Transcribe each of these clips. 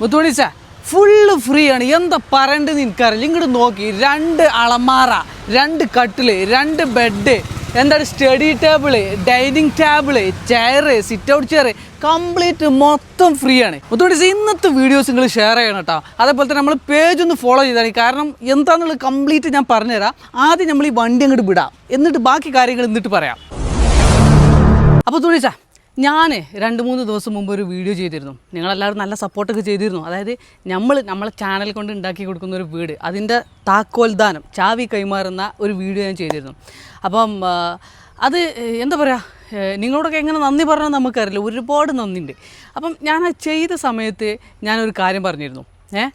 മുത്തുമണിച്ച full free ആണ്. എന്താ പറയണ്ടെന്ന് എനിക്കറിയില്ല. ഇങ്ങോട്ട് നോക്കി. രണ്ട് അളമാറ രണ്ട് കട്ടിൽ രണ്ട് ബെഡ് എന്താണ് study table dining table chair sit out chair complete മൊത്തം ഫ്രീ ആണ്. മുത്തുമണിച്ച ഇന്നത്തെ വീഡിയോസ് നിങ്ങൾ ഷെയർ ചെയ്യണം കേട്ടോ അതേപോലെ തന്നെ നമ്മൾ പേജ് ഒന്ന് ഫോളോ ചെയ്താൽ കാരണം എന്താണെന്നുള്ളത് കംപ്ലീറ്റ് ഞാൻ പറഞ്ഞുതരാം. ആദ്യം നമ്മൾ ഈ വണ്ടി അങ്ങോട്ട് വിടാം. എന്നിട്ട് ബാക്കി കാര്യങ്ങൾ എന്നിട്ട് പറയാം. അപ്പോൾ തുണിച്ച ഞാൻ രണ്ട് മൂന്ന് ദിവസം മുമ്പ് ഒരു വീഡിയോ ചെയ്തിരുന്നു. നിങ്ങളെല്ലാവരും നല്ല സപ്പോർട്ടൊക്കെ ചെയ്തിരുന്നു. അതായത് നമ്മൾ നമ്മളെ ചാനൽ കൊണ്ട് ഉണ്ടാക്കി കൊടുക്കുന്ന ഒരു വീട്. അതിന്റെ താക്കോൽദാനം ചാവി കൈമാറുന്ന ഒരു വീഡിയോ ഞാൻ ചെയ്തിരുന്നു. അപ്പം അത് എന്താ പറയുക നിങ്ങളോടൊക്കെ എങ്ങനെ നന്ദി പറഞ്ഞാൽ നമുക്കറിയില്ല. ഒരുപാട് നന്ദിയുണ്ട് അപ്പം ഞാൻ ആ ചെയ്ത സമയത്ത് ഞാനൊരു കാര്യം പറഞ്ഞിരുന്നു. ഏഹ്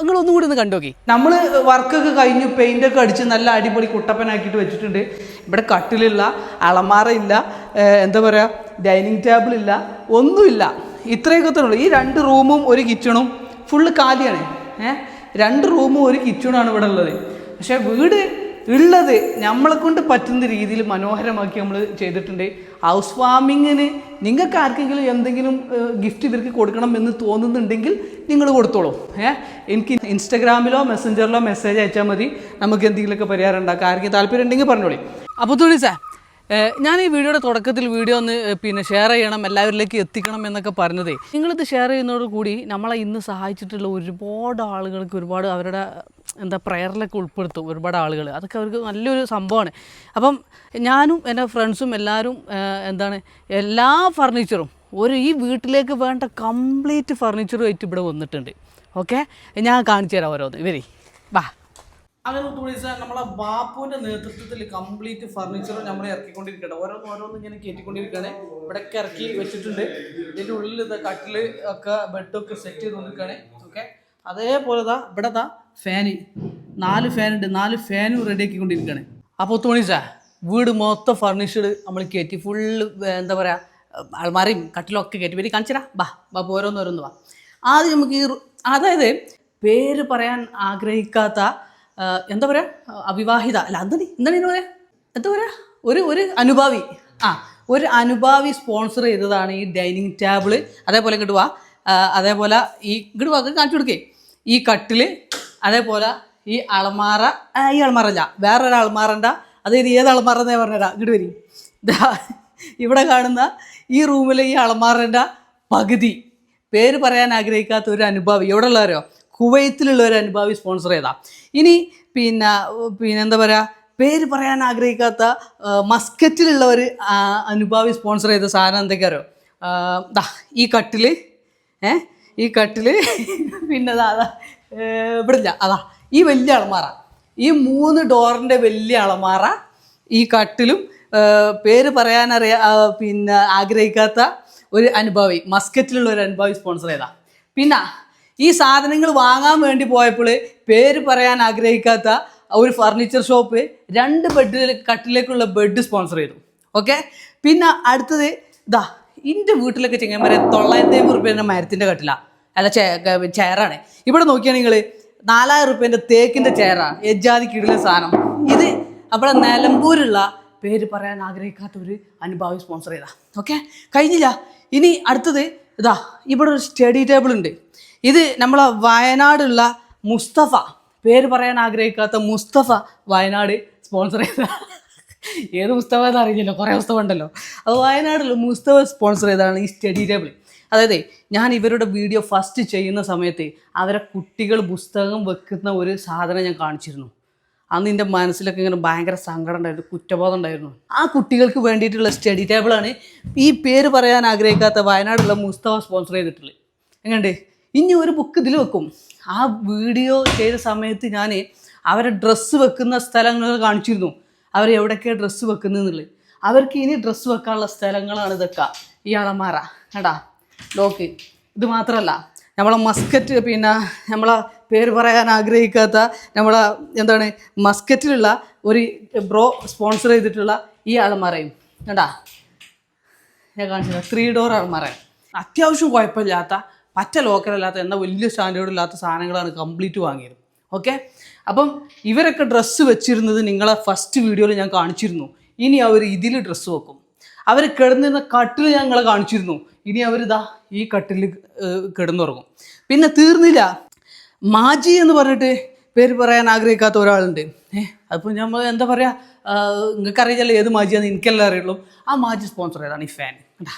നിങ്ങൾ ഒന്നും കൂടി ഒന്ന് കണ്ടോക്കി. നമ്മൾ വർക്കൊക്കെ കഴിഞ്ഞു പെയിന്റൊക്കെ അടിച്ച് നല്ല അടിപൊളി കുട്ടപ്പനാക്കിയിട്ട് വെച്ചിട്ടുണ്ട്. ഇവിടെ കട്ടിലില്ല അളമാറ ഇല്ല എന്താ പറയുക ഡൈനിങ് ടേബിൾ ഇല്ല ഒന്നുമില്ല. ഇത്രയൊക്കെ തന്നെ ഈ രണ്ട് റൂമും ഒരു കിച്ചണും ഫുള്ള് കാലിയാണ്. ഏഹ് രണ്ട് റൂമും ഒരു കിച്ചണുമാണ് ഇവിടെ ഉള്ളത്. പക്ഷേ വീട് ഉള്ളത് നമ്മളെ കൊണ്ട് പറ്റുന്ന രീതിയിൽ മനോഹരമാക്കി നമ്മൾ ചെയ്തിട്ടുണ്ട്. ഹൗസ് വാമിങ്ങിന് നിങ്ങൾക്ക് ആർക്കെങ്കിലും എന്തെങ്കിലും ഗിഫ്റ്റ് ഇവർക്ക് കൊടുക്കണം എന്ന് തോന്നുന്നുണ്ടെങ്കിൽ നിങ്ങൾ കൊടുത്തോളൂ. ഏഹ് എനിക്ക് ഇൻസ്റ്റഗ്രാമിലോ മെസ്സഞ്ചറിലോ മെസ്സേജ് അയച്ചാൽ മതി. നമുക്ക് എന്തെങ്കിലുമൊക്കെ പരിഹാരം ഉണ്ടാക്കാം. ആർക്കെങ്കിലും താല്പര്യം ഉണ്ടെങ്കിൽ പറഞ്ഞോളി. അപ്പോൾ തോന്നി സാർ ഞാൻ ഈ വീഡിയോയുടെ തുടക്കത്തിൽ വീഡിയോ ഒന്ന് പിന്നെ ഷെയർ ചെയ്യണം എല്ലാവരിലേക്ക് എത്തിക്കണം എന്നൊക്കെ പറഞ്ഞതേ. നിങ്ങളിത് ഷെയർ ചെയ്യുന്നതോട് കൂടി നമ്മളെ ഇന്ന് സഹായിച്ചിട്ടുള്ള ഒരുപാട് ആളുകൾക്ക് ഒരുപാട് അവരുടെ എന്താ പ്രയറിലൊക്കെ ഉൾപ്പെടുത്തും ഒരുപാട് ആളുകൾ അതൊക്കെ അവർക്ക് നല്ലൊരു സംഭവമാണ്. അപ്പം ഞാനും എന്റെ ഫ്രണ്ട്സും എല്ലാവരും എന്താണ് എല്ലാ ഫർണിച്ചറും ഒരു ഈ വീട്ടിലേക്ക് വേണ്ട കംപ്ലീറ്റ് ഫർണിച്ചറുമായിട്ട് ഇവിടെ വന്നിട്ടുണ്ട്. ഓക്കെ ഞാൻ കാണിച്ചു തരാം ഓരോന്ന്. ഇവരെ വാ. അങ്ങനെ തുണിച്ച നമ്മളെ ബാപ്പുവിന്റെ നേതൃത്വത്തിൽ കംപ്ലീറ്റ് ഫർണിച്ചർ നമ്മൾ ഇറക്കിക്കൊണ്ടിരിക്കട്ടെ ഓരോന്ന് ഓരോന്ന് ഇങ്ങനെ കയറ്റിക്കൊണ്ടിരിക്കുകയാണ് ഇവിടെയൊക്കെ ഇറക്കി വെച്ചിട്ടുണ്ട്. ഇതിന്റെ ഉള്ളിൽ ഇത് കട്ടിൽ ഒക്കെ ബെഡൊക്കെ സെറ്റ് ചെയ്ത് ചെയ്തുകൊണ്ടിരിക്കുകയാണ് ഓക്കെ അതേപോലെ ദാ ഇവിടെ ദാ ഫാന് നാല് ഫാൻ ഉണ്ട്. നാല് ഫാനും റെഡി ആക്കിക്കൊണ്ടിരിക്കുകയാണ് അപ്പോൾ തുണിച്ച വീട് മൊത്തം ഫർണിഷ്ഡ് നമ്മൾ കയറ്റി ഫുള്ള് എന്താ പറയുക അൾമാരയും കട്ടിലൊക്കെ കയറ്റി പിന്നെ കാണിച്ചരാ ബാ ബാ ഓരോന്നോരോന്ന് വാ. ആദ്യം നമുക്ക് ഈ അതായത് പേര് പറയാൻ ആഗ്രഹിക്കാത്ത എന്താ പറയുക അവിവാഹിത. അല്ല അന്തണി എന്താണ് ഇതിന് പറയാ? എന്താ പറയുക ഒരു ഒരു അനുഭാവി. ആ ഒരു അനുഭാവി സ്പോൺസർ ചെയ്തതാണ് ഈ ഡൈനിങ് ടേബിൾ അതേപോലെ ഇങ്ങോട്ട് വാ. അതേപോലെ ഈ ഇങ്ങോട്ട് വാ കാണിച്ചു കൊടുക്കേ. ഈ കട്ടിൽ അതേപോലെ ഈ അളമാറ ഈ അളമാറ അല്ല വേറൊരു അളമാറണ്ട അതായത് ഏത് അളമാറ എന്നേ പറഞ്ഞുതരാം. ഇങ്ങോട്ട് വരും. ഇവിടെ കാണുന്ന ഈ റൂമിലെ ഈ അളമാറേണ്ട പകുതി. പേര് പറയാൻ ആഗ്രഹിക്കാത്ത ഒരു അനുഭാവി. എവിടെ ഉള്ളവരോ കുവൈത്തിലുള്ള ഒരു അനുഭാവി സ്പോൺസർ ചെയ്താ ഇനി പിന്നെ പിന്നെ എന്താ പറയുക പേര് പറയാൻ ആഗ്രഹിക്കാത്ത മസ്കറ്റിലുള്ള ഒരു അനുഭാവി സ്പോൺസർ ചെയ്ത സാധനം എന്തൊക്കെയാരോ ദാ ഈ കട്ടിൽ ഏ ഈ കട്ടിൽ പിന്നെ അതാ ഇവിടെ ഇല്ല അതാ ഈ വലിയ അളമാറ ഈ മൂന്ന് ഡോറിന്റെ വലിയ അളമാറ ഈ കട്ടിലും പേര് പറയാനറിയാ പിന്നെ ആഗ്രഹിക്കാത്ത ഒരു അനുഭാവി മസ്കറ്റിലുള്ള ഒരു അനുഭാവി സ്പോൺസർ ചെയ്താ പിന്നെ ഈ സാധനങ്ങൾ വാങ്ങാൻ വേണ്ടി പോയപ്പോൾ പേര് പറയാൻ ആഗ്രഹിക്കാത്ത ഒരു ഫർണിച്ചർ ഷോപ്പ് രണ്ട് ബെഡ് കട്ടിലേക്കുള്ള ബെഡ് സ്പോൺസർ ചെയ്തു. ഓക്കെ പിന്നെ അടുത്തത് ഇതാ എന്റെ വീട്ടിലൊക്കെ ചെങ്ങന്മാരെ തൊള്ളായിരത്തി അമ്പത് റുപ്യേന്റെ മരത്തിന്റെ കട്ടില. അല്ല ചെയറാണ്. ഇവിടെ നോക്കിയാൽ നിങ്ങൾ നാലായിരം റുപ്യേന്റെ തേക്കിന്റെ ചെയറാണ് എജാതി കിടിലെ സാധനം. ഇത് അവിടെ നിലമ്പൂരുള്ള പേര് പറയാൻ ആഗ്രഹിക്കാത്ത ഒരു അനുഭാവി സ്പോൺസർ ചെയ്താ. ഓക്കെ കഴിഞ്ഞില്ല. ഇനി അടുത്തത് ഇതാ ഇവിടെ ഒരു സ്റ്റഡി ടേബിൾ ഉണ്ട്. ഇത് നമ്മളെ വയനാടുള്ള മുസ്തഫ. പേര് പറയാൻ ആഗ്രഹിക്കാത്ത മുസ്തഫ വയനാട് സ്പോൺസർ ചെയ്ത. ഏത് മുസ്തഫ എന്ന് അറിയില്ലല്ലോ കുറേ പുസ്തകം ഉണ്ടല്ലോ. അത് വയനാടുള്ള മുസ്തഫ സ്പോൺസർ ചെയ്തതാണ് ഈ സ്റ്റഡി ടേബിൾ. അതായത് ഞാൻ ഇവരുടെ വീഡിയോ ഫസ്റ്റ് ചെയ്യുന്ന സമയത്ത് അവരെ കുട്ടികൾ പുസ്തകം വെക്കുന്ന ഒരു സാധനം ഞാൻ കാണിച്ചിരുന്നു. അന്ന് എന്റെ മനസ്സിലൊക്കെ ഇങ്ങനെ ഭയങ്കര സങ്കടം ഉണ്ടായിരുന്നു കുറ്റബോധം ഉണ്ടായിരുന്നു. ആ കുട്ടികൾക്ക് വേണ്ടിയിട്ടുള്ള സ്റ്റഡി ടേബിളാണ് ഈ പേര് പറയാൻ ആഗ്രഹിക്കാത്ത വയനാടുള്ള മുസ്തഫ സ്പോൺസർ ചെയ്തിട്ടുള്ളത്. എങ്ങനെയുണ്ട്? ഇനി ഒരു ബുക്ക് ഇതിൽ വെക്കും. ആ വീഡിയോ ചെയ്ത സമയത്ത് ഞാൻ അവരെ ഡ്രസ്സ് വെക്കുന്ന സ്ഥലങ്ങൾ കാണിച്ചിരുന്നു. അവർ എവിടെയൊക്കെയാണ് ഡ്രസ്സ് വെക്കുന്നതെന്നുള്ളത് അവർക്ക് ഇനി ഡ്രസ്സ് വെക്കാനുള്ള സ്ഥലങ്ങളാണ് ഇതൊക്കെ. ഈ അളമാറ കേട്ടാ ലോക്ക് ഇത് മാത്രമല്ല നമ്മളെ മസ്കറ്റ് പിന്നെ നമ്മളെ പേര് പറയാൻ ആഗ്രഹിക്കാത്ത നമ്മളെ എന്താണ് മസ്കറ്റിലുള്ള ഒരു ബ്രോ സ്പോൺസർ ചെയ്തിട്ടുള്ള ഈ അളമാറയും കേട്ടാ ഞാൻ കാണിച്ചത് ത്രീ ഡോർ അളമാറ അത്യാവശ്യം കുഴപ്പമില്ലാത്ത പറ്റ ലോക്കലല്ലാത്ത എന്നാൽ വലിയ സ്റ്റാൻഡേർഡ് ഇല്ലാത്ത സാധനങ്ങളാണ് കംപ്ലീറ്റ് വാങ്ങിയത്. ഓക്കെ? അപ്പം ഇവരൊക്കെ ഡ്രസ്സ് വെച്ചിരുന്നത് നിങ്ങളെ ഫസ്റ്റ് വീഡിയോയിൽ ഞാൻ കാണിച്ചിരുന്നു. ഇനി അവർ ഇതിൽ ഡ്രസ്സ് വെക്കും. അവർ കിടന്നിരുന്ന കട്ടിൽ ഞങ്ങളെ കാണിച്ചിരുന്നു. ഇനി അവരിതാ ഈ കട്ടിൽ കിടന്നുറങ്ങും. പിന്നെ തീർന്നില്ല. മാജി എന്ന് പറഞ്ഞിട്ട് പേര് പറയാൻ ആഗ്രഹിക്കാത്ത ഒരാളുണ്ട്. ഏഹ് അപ്പോൾ നമ്മൾ എന്താ പറയുക നിങ്ങൾക്ക് അറിയില്ല ഏത് മാജിയാന്ന് എനിക്കെല്ലാം അറിയുള്ളൂ. ആ മാജി സ്പോൺസർ ചെയ്താണ് ഈ ഫാൻ കേട്ടാ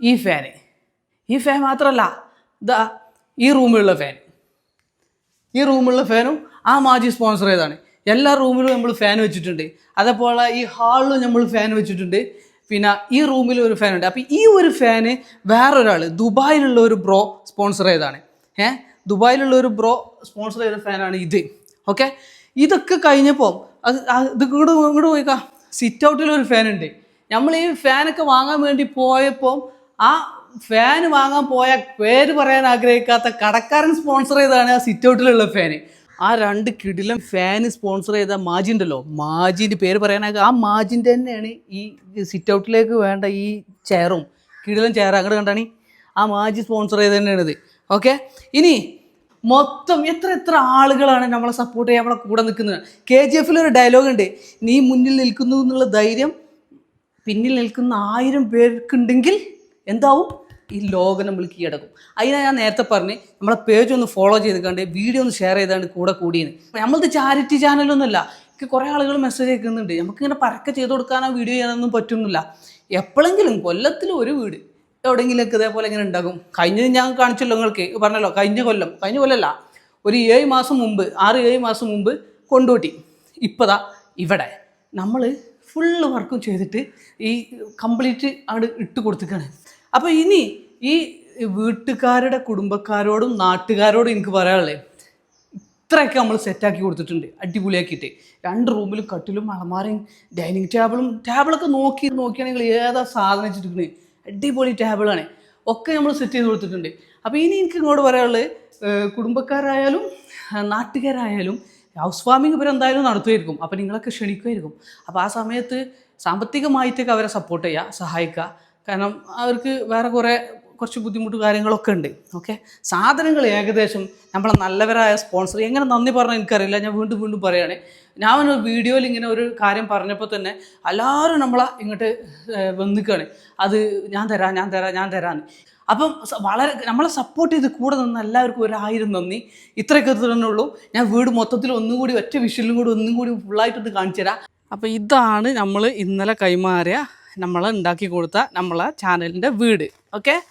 ഈ ഫാന് ഈ ഫാൻ മാത്രമല്ല ഇതാ ഈ റൂമിലുള്ള ഫാൻ ഈ റൂമിലുള്ള ഫാനും ആ മാജി സ്പോൺസർ ചെയ്താണ് എല്ലാ റൂമിലും നമ്മൾ ഫാൻ വെച്ചിട്ടുണ്ട്. അതേപോലെ ഈ ഹാളിലും നമ്മൾ ഫാൻ വെച്ചിട്ടുണ്ട്. പിന്നെ ഈ റൂമിൽ ഒരു ഫാൻ ഉണ്ട്. അപ്പോൾ ഈ ഒരു ഫാന് വേറൊരാൾ ദുബായിലുള്ള ഒരു ബ്രോ സ്പോൺസർ ചെയ്താണ് ഏ? ദുബായിലുള്ള ഒരു ബ്രോ സ്പോൺസർ ചെയ്ത ഫാനാണ് ഇത്. ഓക്കെ ഇതൊക്കെ കഴിഞ്ഞപ്പോൾ അത് ഇത് ഇങ്ങോട്ട് ഇങ്ങോട്ട് പോയിക്കാം. സിറ്റ് ഔട്ടിൽ ഒരു ഫാൻ ഉണ്ട്. നമ്മൾ ഈ ഫാനൊക്കെ വാങ്ങാൻ വേണ്ടി പോയപ്പോൾ ആ ഫാൻ വാങ്ങാൻ പോയ പേര് പറയാൻ ആഗ്രഹിക്കാത്ത കടക്കാരൻ സ്പോൺസർ ചെയ്താണ് ആ സിറ്റ് ഔട്ടിലുള്ള ഫാന് ആ രണ്ട് കിടിലം ഫാന് സ്പോൺസർ ചെയ്ത മാജി ഉണ്ടല്ലോ? മാജിന്റെ പേര് പറയാനാக ആ മാജിന്റെ തന്നെയാണ് ഈ സിറ്റ് ഔട്ടിലേക്ക് വേണ്ട ഈ ചെയറും കിടിലം ചെയർ അങ്ങോട്ട് കണ്ടാണ്? ആ മാജി സ്പോൺസർ ചെയ്ത് തന്നെയാണിത്. ഓക്കെ ഇനി മൊത്തം എത്ര എത്ര ആളുകളാണ് നമ്മളെ സപ്പോർട്ട് ചെയ്യാൻ നമ്മളെ കൂടെ നിൽക്കുന്നത്? കെ ജി എഫിൽ ഒരു ഡയലോഗ് ഉണ്ട്. നീ മുന്നിൽ നിൽക്കുന്നു എന്നുള്ള ധൈര്യം പിന്നിൽ നിൽക്കുന്ന ആയിരം പേർക്കുണ്ടെങ്കിൽ എന്താവും? ഈ ലോകം നമ്മൾ കീഴടക്കും അതിനാണ് ഞാൻ നേരത്തെ പറഞ്ഞ് നമ്മളെ പേജ് ഒന്ന് ഫോളോ ചെയ്ത് കണ്ട് വീഡിയോ ഒന്ന് ഷെയർ ചെയ്താണ്ട് കൂടെ കൂടിയെന്ന് നമ്മളത് ചാരിറ്റി ചാനലൊന്നുമല്ല എനിക്ക് കുറേ ആളുകൾ മെസ്സേജ് അയക്കുന്നുണ്ട്. നമുക്കിങ്ങനെ പരക്കെ ചെയ്ത് കൊടുക്കാനോ വീഡിയോ ചെയ്യാനൊന്നും പറ്റുന്നില്ല. എപ്പോഴെങ്കിലും കൊല്ലത്തിൽ ഒരു വീട് എവിടെയെങ്കിലുമൊക്കെ ഇതേപോലെ ഇങ്ങനെ ഉണ്ടാകും. കഴിഞ്ഞ ഞാൻ കാണിച്ചല്ലോ നിങ്ങൾക്ക്. പറഞ്ഞല്ലോ കഴിഞ്ഞ കൊല്ലം. കഴിഞ്ഞ കൊല്ലമല്ല ഒരു ഏഴ് മാസം മുമ്പ് ആറ് ഏഴ് മാസം മുമ്പ് കൊണ്ടോട്ടി. ഇപ്പതാ ഇവിടെ. നമ്മൾ ഫുള്ള് വർക്കും ചെയ്തിട്ട് ഈ കംപ്ലീറ്റ് അവിടെ ഇട്ട് കൊടുത്തിക്കാണ്. അപ്പോൾ ഇനി ഈ വീട്ടുകാരുടെ കുടുംബക്കാരോടും നാട്ടുകാരോടും എനിക്ക് പറയാനുള്ളത് ഇത്രയൊക്കെ നമ്മൾ സെറ്റാക്കി കൊടുത്തിട്ടുണ്ട് അടിപൊളിയാക്കിയിട്ട്. രണ്ട് റൂമിലും കട്ടിലും അളമാരയും ഡൈനിങ് ടേബിളും ടേബിളൊക്കെ നോക്കി നോക്കിയാണെങ്കിൽ ഏതാ സാധനം വെച്ചിട്ടുണ്ട് അടിപൊളി ടേബിളാണ് ഒക്കെ നമ്മൾ സെറ്റ് ചെയ്ത് കൊടുത്തിട്ടുണ്ട്. അപ്പോൾ ഇനി എനിക്ക് ഇങ്ങോട്ട് പറയാനുള്ളത് കുടുംബക്കാരായാലും നാട്ടുകാരായാലും ഹൗസ് വാമിങ് ഇവർ എന്തായാലും നടത്തുമായിരിക്കും. അപ്പോൾ നിങ്ങളൊക്കെ ക്ഷണിക്കുമായിരിക്കും. അപ്പോൾ ആ സമയത്ത് സാമ്പത്തികമായിട്ടൊക്കെ അവരെ സപ്പോർട്ട് ചെയ്യുക സഹായിക്കുക. കാരണം അവർക്ക് വേറെ കുറേ കുറച്ച് ബുദ്ധിമുട്ട് കാര്യങ്ങളൊക്കെ ഉണ്ട് ഓക്കെ സാധനങ്ങൾ ഏകദേശം നമ്മളെ നല്ലവരായ സ്പോൺസർ എങ്ങനെ നന്ദി പറഞ്ഞാൽ എനിക്കറിയില്ല ഞാൻ വീണ്ടും വീണ്ടും പറയുകയാണ് ഞാൻ ഒരു വീഡിയോയിൽ ഇങ്ങനെ ഒരു കാര്യം പറഞ്ഞപ്പോൾ തന്നെ എല്ലാവരും നമ്മളെ ഇങ്ങോട്ട് വന്നിക്കുകയാണ് അത് ഞാൻ തരാം ഞാൻ തരാം ഞാൻ തരാം അപ്പം വളരെ നമ്മളെ സപ്പോർട്ട് ചെയ്ത് കൂടെ നിന്ന് എല്ലാവർക്കും ഒരായിരം നന്ദി. ഇത്രയൊക്കെ തന്നെ ഉള്ളൂ. ഞാൻ വീട് മൊത്തത്തിൽ ഒന്നും കൂടി ഒറ്റ വിഷയിലും കൂടി ഒന്നും കൂടി ഫുള്ളായിട്ടൊന്ന് കാണിച്ചു തരാം അപ്പോൾ ഇതാണ് നമ്മൾ ഇന്നലെ കൈമാറിയ നമ്മൾ ഉണ്ടാക്കി കൊടുത്ത നമ്മളെ ചാനലിന്റെ വീട്. ഓക്കെ?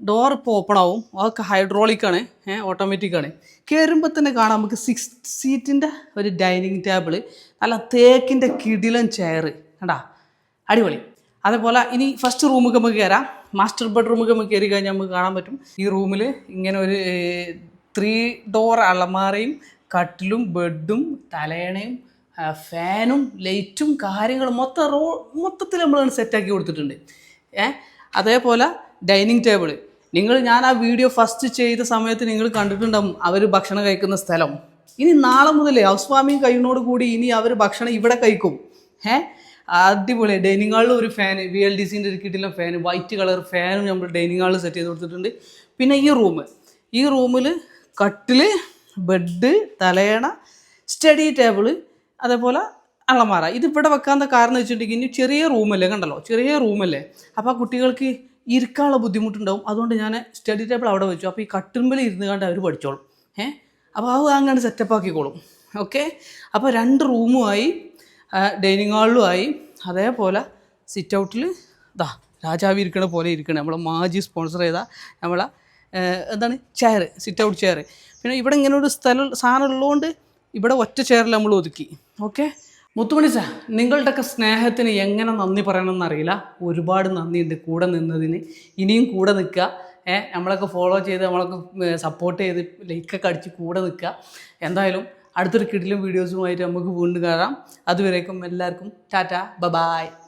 ഡോർ ഇപ്പോൾ ഓപ്പൺ ആവും. അതൊക്കെ ഹൈഡ്രോളിക് ആണ്. ഓട്ടോമാറ്റിക് ആണ്. കയറുമ്പോൾ തന്നെ കാണാം നമുക്ക് സിക്സ് സീറ്റിന്റെ ഒരു ഡൈനിങ് ടേബിൾ നല്ല തേക്കിന്റെ കിടിലൻ ചെയർ കണ്ടാ? അടിപൊളി. അതേപോലെ ഇനി ഫസ്റ്റ് റൂമൊക്കെ നമുക്ക് കയറാം മാസ്റ്റർ ബെഡ്റൂമൊക്കെ നമുക്ക് കയറി കഴിഞ്ഞാൽ നമുക്ക് കാണാൻ പറ്റും. ഈ റൂമിൽ ഇങ്ങനെ ഒരു ത്രീ ഡോർ അലമാറയും കട്ടിലും ബെഡും തലയണയും ഫാനും ലൈറ്റും കാര്യങ്ങളും മൊത്തം റോ മൊത്തത്തിൽ നമ്മൾ സെറ്റാക്കി കൊടുത്തിട്ടുണ്ട്. ഏ? അതേപോലെ ഡൈനിങ് ടേബിൾ നിങ്ങൾ ഞാൻ ആ വീഡിയോ ഫസ്റ്റ് ചെയ്ത സമയത്ത് നിങ്ങൾ കണ്ടിട്ടുണ്ടാവും അവർ ഭക്ഷണം കഴിക്കുന്ന സ്ഥലം. ഇനി നാളെ മുതൽ ഹൗസ് വാമിങ് കഴിയുന്നതോട് കൂടി ഇനി അവർ ഭക്ഷണം ഇവിടെ കഴിക്കും. ഏ? അടിപൊളി. ഡൈനിങ് ഹാളിൽ ഒരു ഫാൻ വി എൽ ഡി സിന്റെ ഒരു കിട്ടില്ല ഫാൻ വൈറ്റ് കളർ ഫാനും നമ്മൾ ഡൈനിങ് ഹാളിൽ സെറ്റ് ചെയ്ത് കൊടുത്തിട്ടുണ്ട്. പിന്നെ ഈ റൂം. ഈ റൂമിൽ കട്ടിൽ ബെഡ് തലയണ സ്റ്റഡി ടേബിൾ അതേപോലെ അളമാറ ഇത് ഇവിടെ വെക്കാത്ത കാരണം വെച്ചിട്ടുണ്ടെങ്കിൽ ഇനി ചെറിയ റൂമല്ലേ കണ്ടല്ലോ? ചെറിയ റൂമല്ലേ? അപ്പോൾ കുട്ടികൾക്ക് ഇരിക്കാനുള്ള ബുദ്ധിമുട്ടുണ്ടാവും. അതുകൊണ്ട് ഞാൻ സ്റ്റഡി ടേബിൾ അവിടെ വെച്ചു. അപ്പോൾ ഈ കട്ടുമ്പിൽ ഇരുന്ന് കണ്ട് അവർ പഠിച്ചോളും. ഏ? അപ്പോൾ അത് അങ്ങനെ സെറ്റപ്പ് ആക്കിക്കോളും. ഓക്കെ അപ്പോൾ രണ്ട് റൂമുമായി ഡൈനിങ് ഹാളിലുമായി അതേപോലെ സിറ്റ് ഔട്ടിൽ ഇതാ രാജാവ് ഇരിക്കണ പോലെ ഇരിക്കണേ. നമ്മളെ മാജി സ്പോൺസർ ചെയ്ത നമ്മളെ എന്താണ്? ചെയർ സിറ്റ് ഔട്ട് ചെയർ പിന്നെ ഇവിടെ ഇങ്ങനെ ഒരു സ്ഥലം സാധനം ഉള്ളതുകൊണ്ട് ഇവിടെ ഒറ്റ ചെയറിൽ നമ്മൾ ഒതുക്കി. ഓക്കെ മുത്തുമണി സാർ നിങ്ങളുടെയൊക്കെ സ്നേഹത്തിന് എങ്ങനെ നന്ദി പറയണമെന്ന് അറിയില്ല? ഒരുപാട് നന്ദിയുണ്ട് കൂടെ നിന്നതിന്. ഇനിയും കൂടെ നിൽക്കുക. ഏഹ് നമ്മളൊക്കെ ഫോളോ ചെയ്ത് നമ്മളൊക്കെ സപ്പോർട്ട് ചെയ്ത് ലൈക്കൊക്കെ അടിച്ച് കൂടെ നിൽക്കുക. എന്തായാലും അടുത്തൊരു കിടിലും വീഡിയോസുമായിട്ട് നമുക്ക് വീണ്ടും കാണാം. അതുവരേക്കും എല്ലാവർക്കും ടാറ്റ ബബായ് ബായ്